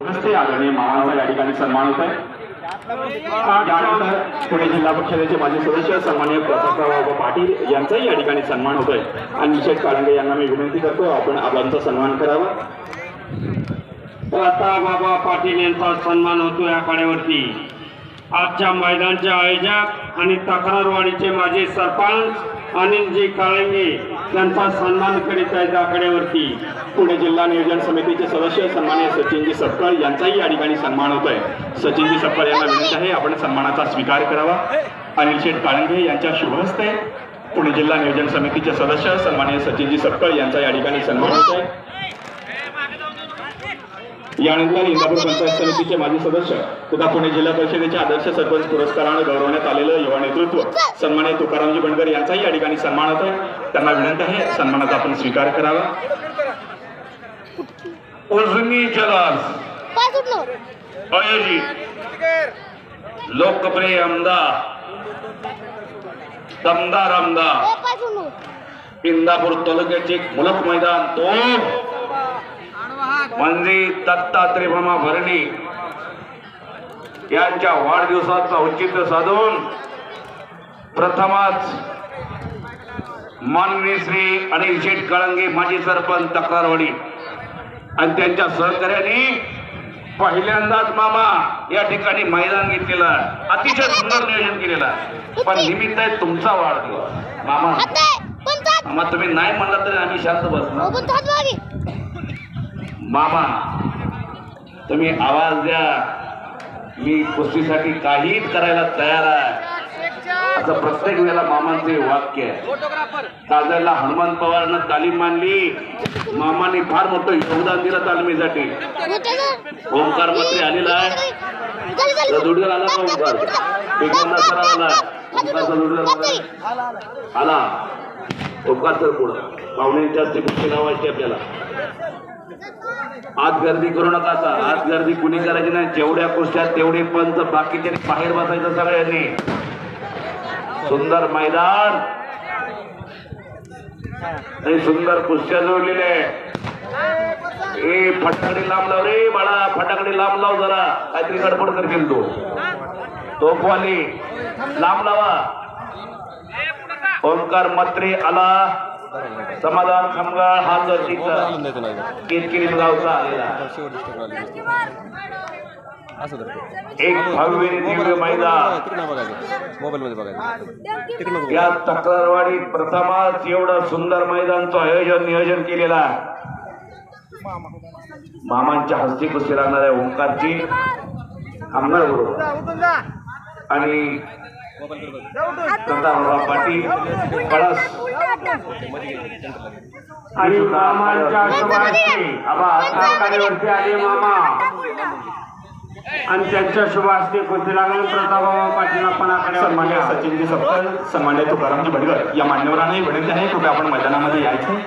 नमस्ते आदरणीय मामाचा या ठिकाणी सन्मान होत आहे त्यानंतर पुणे जिल्हा परिषदेचे माजी सदस्य सन्मान्य प्रतापराव पाटील यांचाही या ठिकाणी सन्मान होतोय. आणि निषेध काळंगे यांना मी विनंती करतो आपण आबांचा सन्मान करावा. बाबा पाटील यांचा सन्मान होतो या कडेवरती आजच्या मैदानचे आयोजक आणि तक्रारवाडीचे माजी सरपंच अनिलजी काळंगे यांचा सन्मान करीत आहे आकड्यावरती. पुणे जिल्हा नियोजन समितीचे सदस्य सन्मान्य सचिनजी सपकाळ यांचाही या ठिकाणी सन्मान होत आहे सचिनजी सपकाळ यांना विनंती आहे आपण सन्मानाचा स्वीकार करावा. अनिल शेठ काळंगे यांच्या शुभहस्ते पुणे जिल्हा नियोजन समितीचे सदस्य सन्मान्य सचिनजी सपकाळ यांचा या ठिकाणी सन्मान होत आहे यानंतर इंदापूर पंचायत समितीचे माजी सदस्य तथा पुणे जिल्हा परिषदेचे आदर्श सरपंच पुरस्काराने गौरवण्यात आलेलं युवा नेतृत्व सन्मान्य तुकारामजी बनकर यांचाही या ठिकाणी सन्मान होत आहे. त्यांना विनंती आहे सन्मानाचा आपण स्वीकार करावा. लोकप्रिय आमदार. दमदार आमदार. सुटलो. इंदापूर तालुक्याचे एक मुलक मैदान तो म्हणजे दत्तात्रय मामा भरणी यांच्या वाढदिवसाचं औचित्य साधून प्रथमच माननीय श्री अनिल शेठ कळंगे माजी सरपंच तक्रारवाडी आणि त्यांच्या सहकार्याने पहिल्यांदाच मामा या ठिकाणी मैदान घेतलेलं. अतिशय सुंदर नियोजन केलेलं. पण निमित्त आहे तुमचा वाढदिवस. मामा. मग तुम्ही नाही म्हणला तरी आम्ही शांत मागे? मामा तुम्ही आवाज द्या. मी कुस्तीसाठी काहीच करायला तयार आहे. असं प्रत्येक वेळेला मामांचे वाक्य आहे. ताजाला हनुमान पवारनं तालीम मानली मामाने फार मोठं योगदान दिलं तालमीसाठी. ओंकार मंत्री आलेला आहे. दुडगर आला का ओंकार. बेगमदार सर आला ओंकारचा दुडगर आला? ओंकार सर पुढं. पाहुण्यांच्या हस्ते कुस्ती लावायची आपल्याला. आज गर्दी करू नका आता. आज गर्दी कुणी करायची नाही. जेवढ्या कुस्त्या तेवढे पंच बाकीचे बाहेर बसायचं सगळ्यांनी. सुंदर मैदान. आणि सुंदर कुस्त्या जोडलेले ए फटाकडे लांब लाव रे बाळा. फटाकडे लांब लाव जरा. काहीतरी गडबड करशील तू. तोफवाली लांब लावा. ओंकार मत्रे आला. समाधान खमगाळ हा जर्सीचा केतकिरी गावचा आलेला. एक भव्य दिव्य मैदान. तिकडे नाही बघायचं या तक्रारवाडी प्रथमच एवढा सुंदर मैदानचं आयोजन नियोजन केलेलं आहे. मामांच्या हस्ती कुस्ती राहणार ओंकारची आमदार बरोबर आणि पाटील कळस आणि मामांच्या आले मामा. आणि त्यांच्या शुभास्ते कुस्ती लागले? प्रतापराव पाटील आपण सन्मान्य सचिनजी सपकाळ सन्मान्य तुकारामजी भडकर या मान्यवरांनाही विनंती आहे कृपया आपण मैदानामध्ये यायचं.